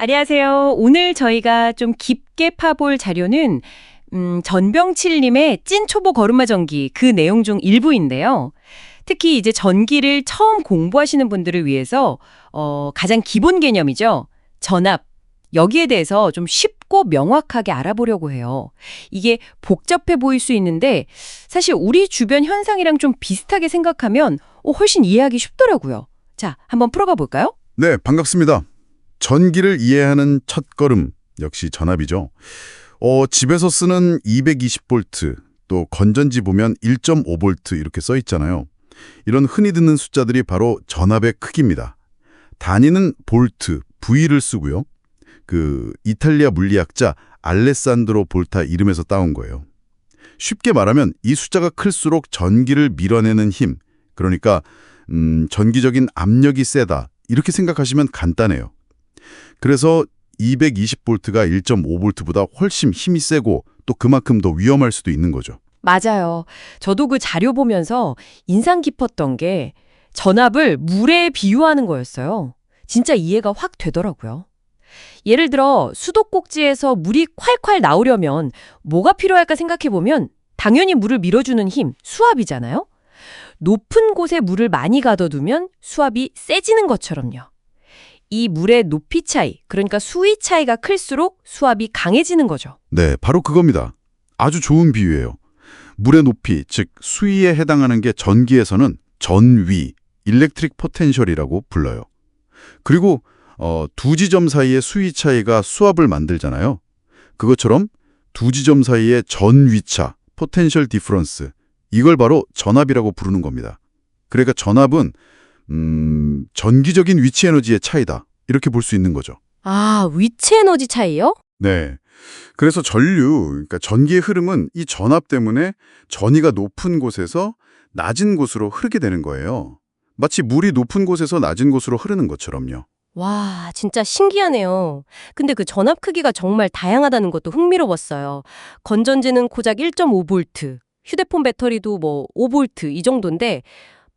안녕하세요. 오늘 저희가 좀 깊게 파볼 자료는 음, 전병칠님의 찐 초보 걸음마 전기 그 내용 중 일부인데요. 특히 이제 전기를 처음 공부하시는 분들을 위해서 어, 가장 기본 개념이죠. 전압. 여기에 대해서 좀 쉽고 명확하게 알아보려고 해요. 이게 복잡해 보일 수 있는데 사실 우리 주변 현상이랑 좀 비슷하게 생각하면 어, 훨씬 이해하기 쉽더라고요. 자, 한번 풀어가 볼까요? 네, 반갑습니다. 전기를 이해하는 첫걸음 역시 전압이죠. 어, 집에서 쓰는 220V, 또 건전지 보면 1.5V 이렇게 써 있잖아요. 이런 흔히 듣는 숫자들이 바로 전압의 크기입니다. 단위는 볼트, V를 쓰고요. 그 이탈리아 물리학자 알레산드로 볼타 이름에서 따온 거예요. 쉽게 말하면 이 숫자가 클수록 전기를 밀어내는 힘, 그러니까 음, 전기적인 압력이 세다 이렇게 생각하시면 간단해요. 그래서 220V가 1.5V보다 훨씬 힘이 세고 또 그만큼 더 위험할 수도 있는 거죠. 맞아요. 저도 그 자료 보면서 인상 깊었던 게 전압을 물에 비유하는 거였어요. 진짜 이해가 확 되더라고요. 예를 들어 수도꼭지에서 물이 콸콸 나오려면 뭐가 필요할까 생각해 보면 당연히 물을 밀어주는 힘, 수압이잖아요. 높은 곳에 물을 많이 가둬두면 수압이 세지는 것처럼요. 이 물의 높이 차이, 그러니까 수위 차이가 클수록 수압이 강해지는 거죠. 네, 바로 그겁니다. 아주 좋은 비유예요. 물의 높이, 즉 수위에 해당하는 게 전기에서는 전위, 일렉트릭 포텐셜이라고 불러요. 그리고 어, 두 지점 사이의 수위 차이가 수압을 만들잖아요. 그것처럼 두 지점 사이의 전위차, 포텐셜 디프런스, 이걸 바로 전압이라고 부르는 겁니다. 그러니까 전압은 음, 전기적인 위치 에너지의 차이다. 이렇게 볼 수 있는 거죠. 아, 위치 에너지 차이요? 네. 그래서 전류, 그러니까 전기의 흐름은 이 전압 때문에 전위가 높은 곳에서 낮은 곳으로 흐르게 되는 거예요. 마치 물이 높은 곳에서 낮은 곳으로 흐르는 것처럼요. 와, 진짜 신기하네요. 근데 그 전압 크기가 정말 다양하다는 것도 흥미로웠어요. 건전지는 고작 1.5V, 휴대폰 배터리도 뭐 5V 이 정도인데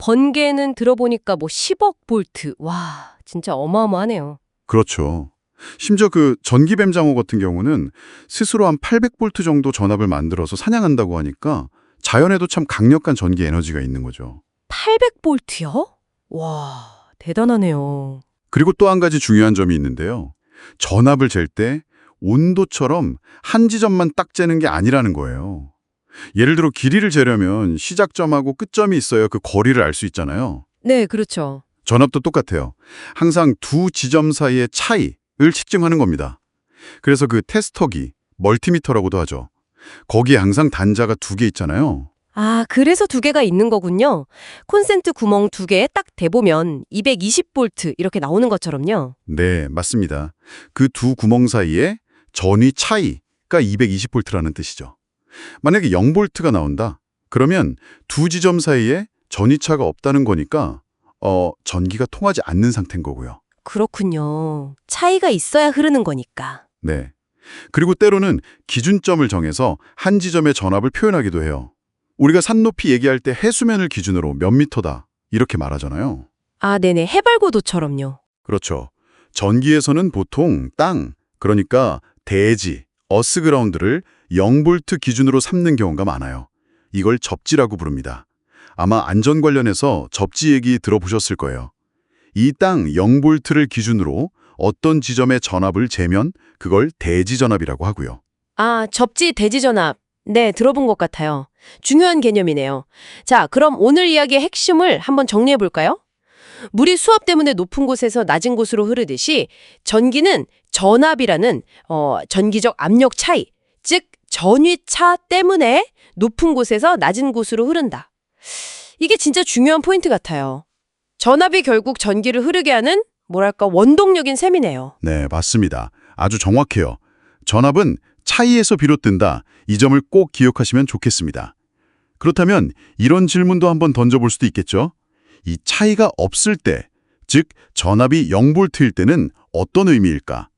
번개는 들어보니까 뭐 10억 볼트. 와, 진짜 어마어마하네요. 그렇죠. 심지어 그 전기뱀장어 같은 경우는 스스로 한 800볼트 정도 전압을 만들어서 사냥한다고 하니까 자연에도 참 강력한 전기 에너지가 있는 거죠. 800볼트요? 와, 대단하네요. 그리고 또 한 가지 중요한 점이 있는데요. 전압을 잴 때 온도처럼 한 지점만 딱 재는 게 아니라는 거예요. 예를 들어 길이를 재려면 시작점하고 끝점이 있어야 그 거리를 알 수 있잖아요. 네, 그렇죠. 전압도 똑같아요. 항상 두 지점 사이의 차이를 측정하는 겁니다. 그래서 그 테스터기, 멀티미터라고도 하죠. 거기에 항상 단자가 두 개 있잖아요. 아, 그래서 두 개가 있는 거군요. 콘센트 구멍 두 개에 딱 대보면 220볼트 이렇게 나오는 것처럼요. 네, 맞습니다. 그 두 구멍 사이에 전위 차이가 220볼트라는 뜻이죠. 만약에 0볼트가 나온다. 그러면 두 지점 사이에 전위차가 없다는 거니까 어, 전기가 통하지 않는 상태인 거고요. 그렇군요. 차이가 있어야 흐르는 거니까. 네. 그리고 때로는 기준점을 정해서 한 지점의 전압을 표현하기도 해요. 우리가 산 높이 얘기할 때 해수면을 기준으로 몇 미터다 이렇게 말하잖아요. 아, 네네. 해발고도처럼요. 그렇죠. 전기에서는 보통 땅, 그러니까 대지, 어스그라운드를 0볼트 기준으로 삼는 경우가 많아요. 이걸 접지라고 부릅니다. 아마 안전 관련해서 접지 얘기 들어보셨을 거예요. 이 땅 0볼트를 기준으로 어떤 지점의 전압을 재면 그걸 대지 전압이라고 하고요. 아, 접지 대지전압. 네, 들어본 것 같아요. 중요한 개념이네요. 자, 그럼 오늘 이야기의 핵심을 한번 정리해 볼까요? 물이 수압 때문에 높은 곳에서 낮은 곳으로 흐르듯이 전기는 전압이라는 어, 전기적 압력 차이, 즉 전위차 때문에 높은 곳에서 낮은 곳으로 흐른다. 이게 진짜 중요한 포인트 같아요. 전압이 결국 전기를 흐르게 하는 뭐랄까 원동력인 셈이네요. 네, 맞습니다. 아주 정확해요. 전압은 차이에서 비롯된다. 이 점을 꼭 기억하시면 좋겠습니다. 그렇다면 이런 질문도 한번 던져볼 수도 있겠죠? 이 차이가 없을 때, 즉 전압이 0볼트일 때는 어떤 의미일까?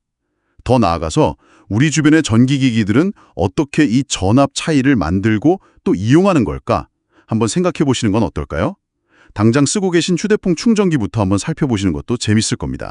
더 나아가서 우리 주변의 전기기기들은 어떻게 이 전압 차이를 만들고 또 이용하는 걸까? 한번 생각해 보시는 건 어떨까요? 당장 쓰고 계신 휴대폰 충전기부터 한번 살펴보시는 것도 재밌을 겁니다.